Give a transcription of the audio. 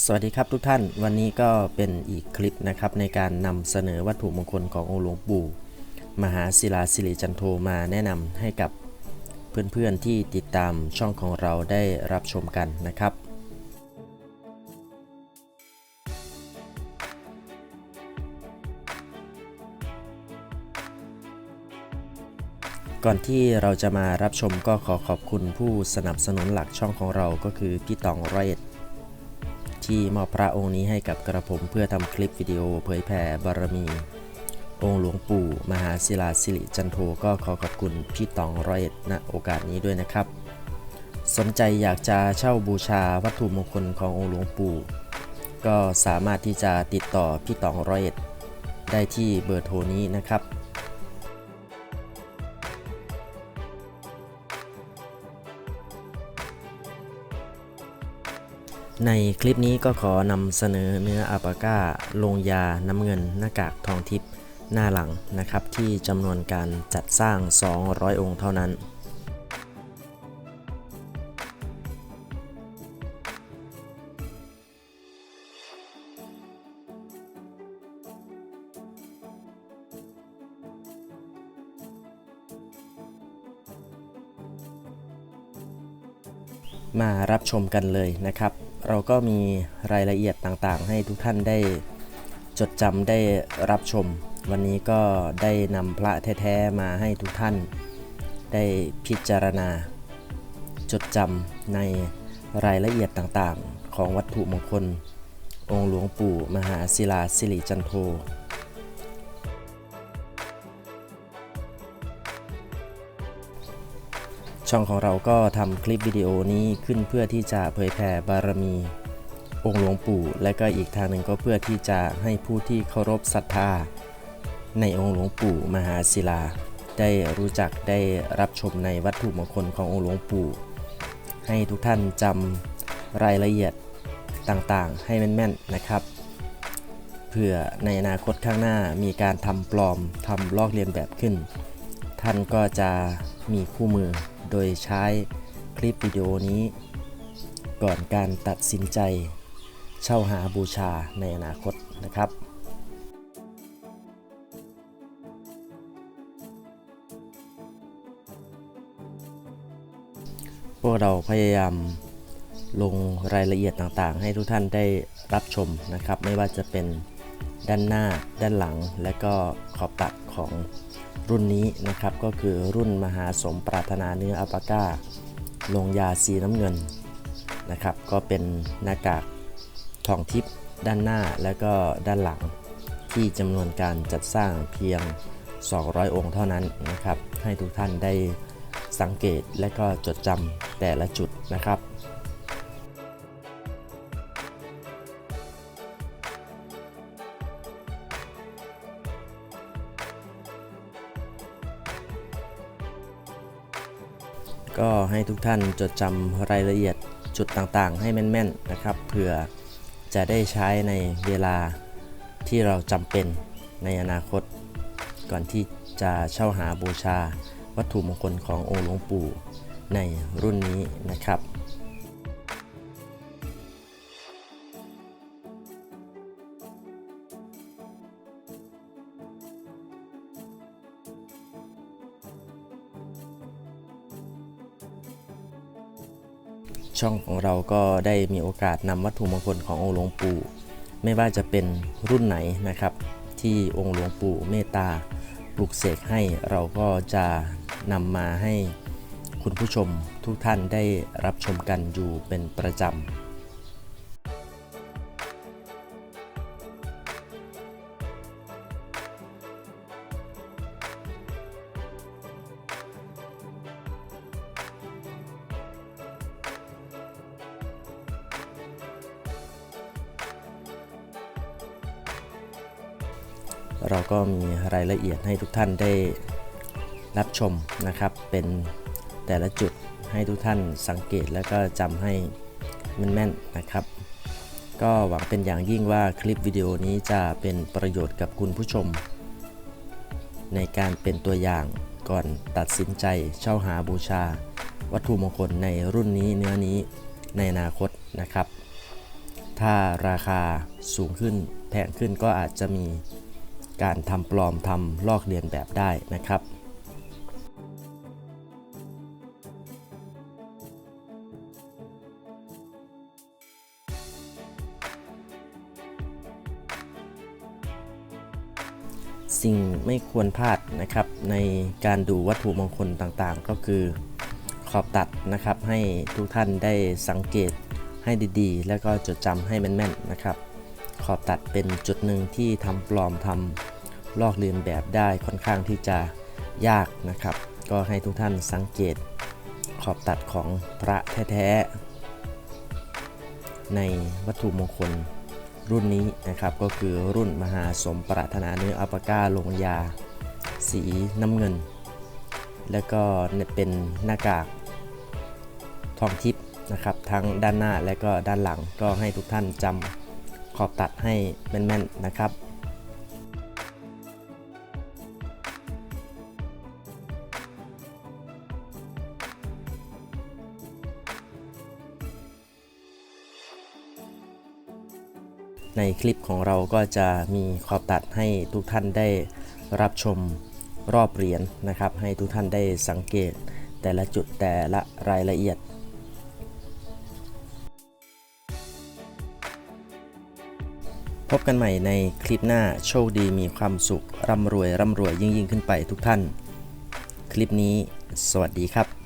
สวัสดีครับทุกท่านวันนี้ก็เป็นอีกคลิปนะครับในการนำเสนอวัตถุมงคลขององค์หลวงปู่ มหาศิลาสิริจันโทมาแนะนำให้กับเพื่อนๆที่ติดตามช่องของเราได้รับชมกันนะครับ ก่อนที่เราจะมารับชมก็ขอขอบคุณผู้สนับสนุนหลักช่องของเราก็คือพี่ตองร้อยเอ็ด ที่มอบพระองค์นี้ให้กับกระผมเพื่อทำคลิปวิดีโอเผยแผ่บารมี องค์หลวงปู่ มหาศิลาสิริจันโทก็ขอขอบคุณพี่ตองร้อยเอ็ดณโอกาสนี้ด้วยนะครับ สนใจอยากจะเช่าบูชาวัตถุมงคลขององค์หลวงปู่ ก็สามารถที่จะติดต่อพี่ตองร้อยเอ็ดได้ที่เบอร์โทรนี้นะครับ ในคลิปนี้ก็ขอนำเสนอเนื้ออัปาก้าลงยาน้ำเงินหน้ากากทองทิพย์หน้าหลังนะครับ ที่จำนวนการจัดสร้าง 200 องค์เท่านั้น มารับชมกันเลยนะครับ เราก็มีรายละเอียดต่างๆ ให้ทุกท่านได้จดจำได้รับชม วันนี้ก็ได้นำพระแท้ๆมาให้ทุกท่านได้พิจารณา จดจำในรายละเอียดต่างๆ ของวัตถุมงคล องค์หลวงปู่มหาศิลาสิริจันโท ช่องของเราก็ทำคลิปวิดีโอนี้ขึ้นเพื่อที่จะเผยแผ่บารมี องค์หลวงปู่ และก็อีกทางหนึ่งก็เพื่อที่จะให้ผู้ที่เคารพศรัทธา ในองค์หลวงปู่มหาศิลา ได้รู้จักได้รับชมในวัตถุมงคลขององค์หลวงปู่ ให้ทุกท่านจำรายละเอียดต่างๆ ให้แม่นๆนะครับเพื่อในอนาคตข้างหน้ามีการทำปลอมทำลอกเลียนแบบขึ้น ท่านก็จะมีคู่มือ โดยใช้คลิปวิดีโอนี้ ก่อนการตัดสินใจ เช่าหาบูชาในอนาคตนะครับพวกเราพยายามลงรายละเอียดต่างๆ ให้ทุกท่านได้รับชมนะครับ ไม่ว่าจะเป็นด้านหน้าด้านหลังและก็ขอบตัดของ รุ่นนี้นะครับก็คือรุ่นมหาสมปรารถนาเนื้ออัปาก้า ลงยาสีน้ำเงินนะครับ ก็เป็นหน้ากากทองทิพย์ด้านหน้าและก็ด้านหลังที่จำนวนการจัดสร้างเพียง 200 องค์เท่านั้นนะครับ ให้ทุกท่านได้สังเกตและก็จดจำแต่ละจุดนะครับ ก็ให้ทุกท่านจดจำรายละเอียดจุดต่างๆ ให้แม่นๆนะครับเผื่อจะได้ใช้ในเวลาที่เราจำเป็นในอนาคต ก่อนที่จะเช่าหาบูชาวัตถุมงคลขององค์หลวงปู่ในรุ่นนี้นะครับ ช่องของเราก็ได้มีโอกาสนำวัตถุมงคลขององค์หลวงปู่ ไม่ว่าจะเป็นรุ่นไหนนะครับ ที่องค์หลวงปู่เมตตาปลุกเสกให้เราก็จะนำมาให้คุณผู้ชมทุกท่านได้รับชมกันอยู่เป็นประจำ เราก็มีรายละเอียดให้ทุกท่านได้รับชมนะครับ เป็นแต่ละจุดให้ทุกท่านสังเกตแล้วก็จำให้มันแม่นนะครับ ก็หวังเป็นอย่างยิ่งว่าคลิปวิดีโอนี้จะเป็นประโยชน์กับคุณผู้ชม ในการเป็นตัวอย่างก่อนตัดสินใจเช่าหาบูชา วัตถุมงคลในรุ่นนี้เนื้อนี้ในอนาคตนะครับ ถ้าราคาสูงขึ้นแพงขึ้นก็อาจจะมี การทำปลอมทำลอกเลียนแบบได้นะครับสิ่งไม่ควรพลาดนะครับในการดูวัตถุมงคลต่างๆ ก็คือขอบตัดนะครับให้ทุกท่านได้สังเกตให้ดีๆ แล้วก็จดจำให้แม่นๆนะครับ ขอบตัดเป็นจุดหนึ่งที่ทำปลอมทำลอกเลียนแบบได้ค่อนข้างที่จะยากนะครับ ก็ให้ทุกท่านสังเกตขอบตัดของพระแท้ๆในวัตถุมงคลรุ่นนี้นะครับ ก็คือรุ่นมหาสมปรารถนาเนื้ออัปก้าลงยา สีน้ำเงิน แล้วก็เป็นหน้ากากทองทิพย์นะครับ ทั้งด้านหน้าและก็ด้านหลังก็ให้ทุกท่านจำ ขอบตัดให้แม่นๆนะครับในคลิปของเราก็จะมีขอบตัดให้ทุกท่านได้รับชมรอบเหรียญนะครับ ให้ทุกท่านได้สังเกตแต่ละจุดแต่ละรายละเอียด พบกันใหม่ในคลิปหน้าโชคดีมีความสุข ร่ำรวย ร่ำรวยยิ่งยิ่งขึ้นไปทุกท่าน คลิปนี้ สวัสดีครับ